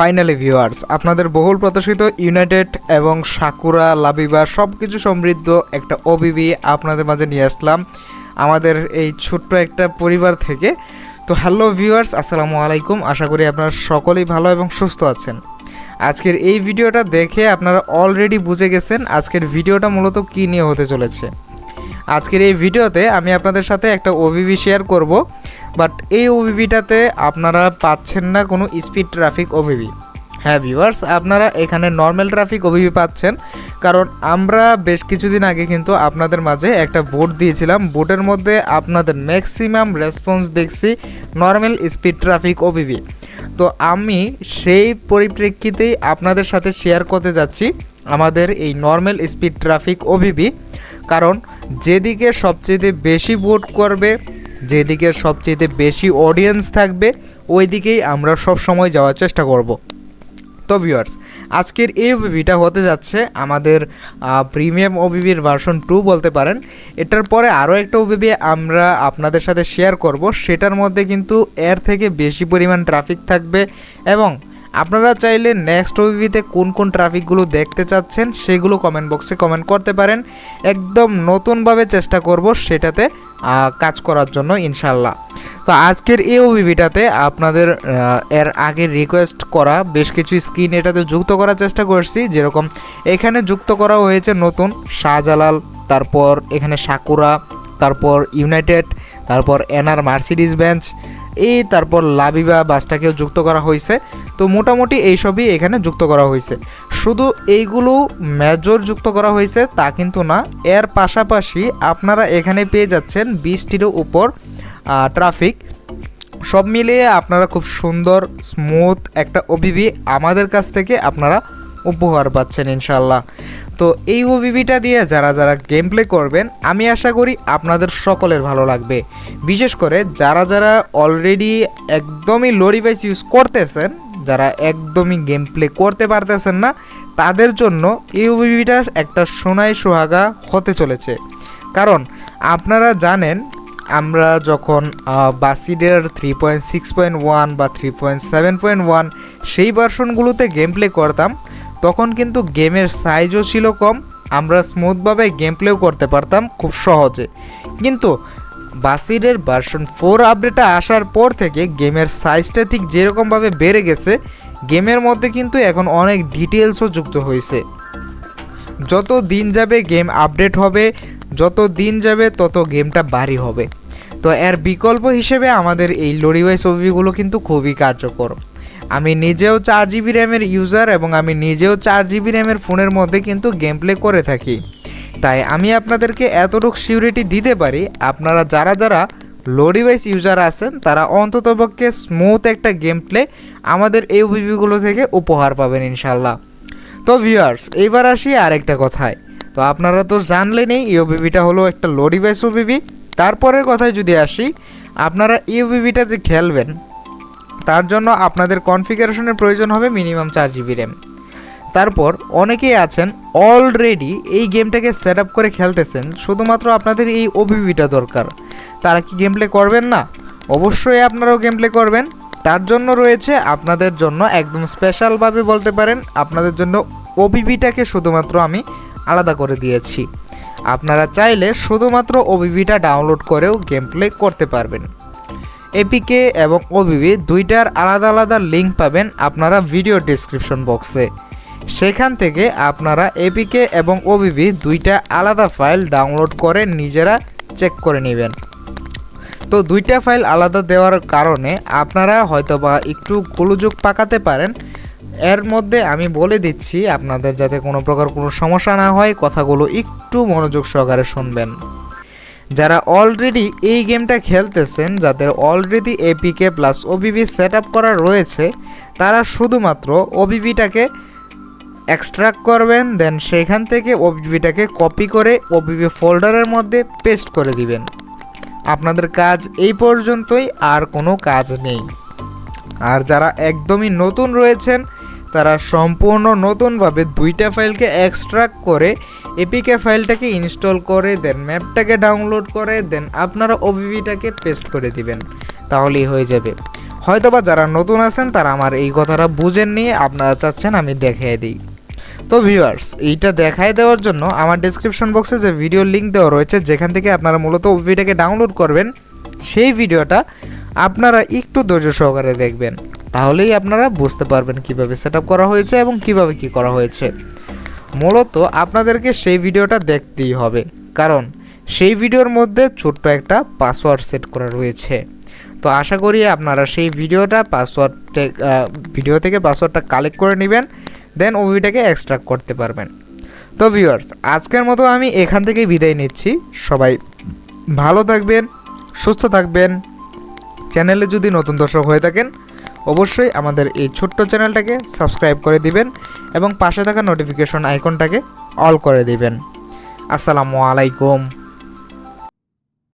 Finally viewers, আপনাদের বহুল প্রত্যাশিত ইউনাইটেড এবং সাকুরা, লাবিবা সব কিছু সমৃদ্ধ একটা ওবিবি আপনাদের মাঝে নিয়ে আসলাম আমাদের এই ছোট্ট একটা পরিবার থেকে। তো হ্যালো ভিউয়ার্স, আসসালামু আলাইকুম। আশা করি আপনারা সকলেই ভালো এবং সুস্থ আছেন। আজকের এই ভিডিওটা দেখে আপনারা অলরেডি বুঝে গেছেন আজকের ভিডিওটা মূলত কী নিয়ে হতে চলেছে। আজকের এই ভিডিওতে আমি আপনাদের সাথে একটা ওবিবি শেয়ার করব। বাট এই ওবিবিটাতে আপনারা পাচ্ছেন না কোনো স্পিড ট্রাফিক ওবিবি হ্যাঁ ভিউয়ার্স আপনারা এখানে নর্মাল ট্রাফিক ওবিবি পাচ্ছেন। কারণ আমরা বেশ কিছুদিন আগে কিন্তু আপনাদের মাঝে একটা বোট দিয়েছিলাম। বোটের মধ্যে আপনাদের ম্যাক্সিমাম রেসপন্স দেখছি নর্মাল স্পিড ট্রাফিক ওবিবি তো আমি সেই পরিপ্রেক্ষিতেই আপনাদের সাথে শেয়ার করতে যাচ্ছি আমাদের এই নর্মাল স্পিড ট্রাফিক ওবিবি কারণ যেদিকে সবচেয়ে বেশি ভোট করবে যেদিকে সবচেয়ে বেশি অডিয়েন্স থাকবে ওই দিকেই আমরা সব সময় যাওয়ার চেষ্টা করব। তো ভিউয়ার্স আজকের এই ওবিবিটা হতে যাচ্ছে আমাদের প্রিমিয়াম ওবিবির ভার্সন টু বলতে পারেন। এটার পরে আরও একটা ওবিবি আমরা আপনাদের সাথে শেয়ার করব। সেটার মধ্যে কিন্তু এর থেকে বেশি পরিমাণ ট্রাফিক থাকবে এবং আপনারা চাইলে নেক্সট ওবিবিতে কোন কোন ট্রাফিকগুলো দেখতে চাচ্ছেন, সেগুলো কমেন্ট বক্সে কমেন্ট করতে পারেন। একদম নতুনভাবে চেষ্টা করব সেটাতে কাজ করার জন্য ইনশাল্লাহ তো আজকের এই ওবিভিটাতে আপনাদের এর আগে রিকোয়েস্ট করা বেশ কিছু স্ক্রিন এটাতে যুক্ত করার চেষ্টা করছি। যেরকম এখানে যুক্ত করা হয়েছে নতুন শাহজালাল, তারপর এখানে সাকুরা, তারপর ইউনাইটেড, তারপর এনআর মার্সিডিস বেঞ্চ এই তারপর লাবিবা বাসটাকেও যুক্ত করা হয়েছে। তো মোটামুটি এইসবই এখানে যুক্ত করা হয়েছে। শুধু এইগুলো মেজর যুক্ত করা হয়েছে তা কিন্তু না, এর পাশাপাশি আপনারা এখানে পেয়ে যাচ্ছেন বিশটিরও উপর ট্রাফিক সব মিলিয়ে আপনারা খুব সুন্দর স্মুথ একটা ওবিবি আমাদের কাছ থেকে আপনারা উপহার পাচ্ছেন ইনশাল্লাহ তো এই ওবিবিটা দিয়ে যারা যারা গেম প্লে করবেন, আমি আশা করি আপনাদের সকলের ভালো লাগবে। বিশেষ করে যারা যারা অলরেডি একদমই লো ডিভাইস ইউজ করতেছেন, যারা একদমই গেম প্লে করতে পারতেছেন না, তাদের জন্য এই ওবিবিটা একটা সোনাই সোহাগা হতে চলেছে। কারণ আপনারা জানেন, আমরা যখন বাসিডের three point six point one বা three point seven point one সেই ভার্সনগুলোতে গেম প্লে করতাম তখন কিন্তু গেমের সাইজও ছিল কম, আমরা স্মুথভাবে গেম প্লেও করতে পারতাম খুব সহজে। কিন্তু বাসিডের ভার্সন ফোর আপডেটটা আসার পর থেকে গেমের সাইজটা ঠিক যেরকমভাবে বেড়ে গেছে, গেমের মধ্যে কিন্তু এখন অনেক ডিটেলসও যুক্ত হয়েছে। যত দিন যাবে গেম আপডেট হবে, যত দিন যাবে তত গেমটা ভারী হবে। তো এর বিকল্প হিসেবে আমাদের এই লোডিভাই ছবিগুলো কিন্তু খুবই কার্যকর। আমি নিজেও চার জিবি র্যামের ইউজার এবং আমি নিজেও চার জিবি র্যামের ফোনের মধ্যে কিন্তু গেম প্লে করে থাকি। তাই আমি আপনাদেরকে এতটুকু সিউরিটি দিতে পারি, আপনারা যারা যারা লো ডিভাইস ইউজার আছেন, তারা অন্ততপক্ষে স্মুথ একটা গেম প্লে আমাদের এই ওবিবিগুলো থেকে উপহার পাবেন ইনশাল্লাহ তো ভিউয়ার্স এইবার আসি আরেকটা কথায়। তো আপনারা তো জানলেনই এই ওবিবিটা হলো একটা লো ডিভাইস ওবিবি তারপরের কথায় যদি আসি, আপনারা এই ওবিবিটা যে খেলবেন তার জন্য আপনাদের কনফিগারেশনের প্রয়োজন হবে মিনিমাম চার জিবি র্যাম তারপর অনেকেই আছেন অলরেডি এই গেমটাকে সেট আপ করে খেলতেছেন, শুধুমাত্র আপনাদের এই ওবিবিটা দরকার। তারা কি গেম প্লে করবেন না? অবশ্যই আপনারাও গেম প্লে করবেন। তার জন্য রয়েছে আপনাদের জন্য একদম স্পেশালভাবে বলতে পারেন, আপনাদের জন্য ওবিবিটাকে শুধুমাত্র আমি আলাদা করে দিয়েছি। আপনারা চাইলে শুধুমাত্র ওবিবিটা ডাউনলোড করেও গেম প্লে করতে পারবেন। এপিকে এবং ওবিবি দুইটার আলাদা আলাদা লিঙ্ক পাবেন আপনারা ভিডিও ডিসক্রিপশন বক্সে সেখান থেকে আপনারা এপিকে এবং ওবিবি দুইটা আলাদা ফাইল ডাউনলোড করে নিজেরা চেক করে নেবেন। তো দুইটা ফাইল আলাদা দেওয়ার কারণে আপনারা হয়তোবা একটু গোলযোগ পাকাতে পারেন। এর মধ্যে আমি বলে দিচ্ছি, আপনাদের যাতে কোনো প্রকার কোনো সমস্যা না হয়, কথাগুলো একটু মনোযোগ সহকারে শুনবেন। যারা অলরেডি এই গেমটা খেলতেছেন, যাদের already APK plus OBB set up করা রয়েছে, তারা শুধুমাত্র ওবিবিটাকে এক্সট্রাক্ট করবেন দেন সেখান থেকে ওবিবিটাকে কপি করে ওবিবি ফোল্ডারের মধ্যে পেস্ট করে দিবেন। আপনাদের কাজ এই পর্যন্তই, আর কোনো কাজ নেই। আর যারা একদমই নতুন রয়েছেন তারা সম্পূর্ণ নতুনভাবে দুইটা ফাইলকে এক্সট্রাক্ট করে এপিকে ফাইলটাকে ইনস্টল করে দেন ম্যাপটাকে ডাউনলোড করে দেন আপনারা ওবিবিটাকে পেস্ট করে দিবেন। তাহলেই হয়ে যাবে। হয়তোবা যারা নতুন আছেন, তারা আমার এই কথাটা বুঝেন নিয়ে আপনারা চাচ্ছেন আমি দেখিয়ে দিই। তো ভিউয়ার্স এইটা দেখায় দেওয়ার জন্য আমার ডিসক্রিপশন বক্সে যে ভিডিও লিঙ্ক দেওয়া রয়েছে, যেখান থেকে আপনারা মূলত ওভিটাকে ডাউনলোড করবেন, সেই ভিডিওটা আপনারা একটু ধৈর্য সহকারে দেখবেন। তাহলেই আপনারা বুঝতে পারবেন কীভাবে সেট করা হয়েছে এবং কীভাবে কি করা হয়েছে। মূলত আপনাদেরকে সেই ভিডিওটা দেখতেই হবে, কারণ সেই ভিডিওর মধ্যে ছোট্ট একটা পাসওয়ার্ড সেট করা রয়েছে। তো আশা করি আপনারা সেই ভিডিওটা পাসওয়ার্ড ভিডিও থেকে পাসওয়ার্ডটা কালেক্ট করে নেবেন, দেন ওভিটাকে এক্সট্রাক্ট করতে পারবেন। তো ভিউয়ার্স, আজকের মতো আমি এখান থেকেই বিদায় নিচ্ছি। সবাই ভালো থাকবেন, সুস্থ থাকবেন। চ্যানেলে যদি নতুন দর্শক হয়ে থাকেন অবশ্যই আমাদের এই ছোট্ট চ্যানেলটাকে সাবস্ক্রাইব করে দিবেন এবং পাশে থাকা নোটিফিকেশন আইকনটাকে অল করে দিবেন। আসসালামু আলাইকুম।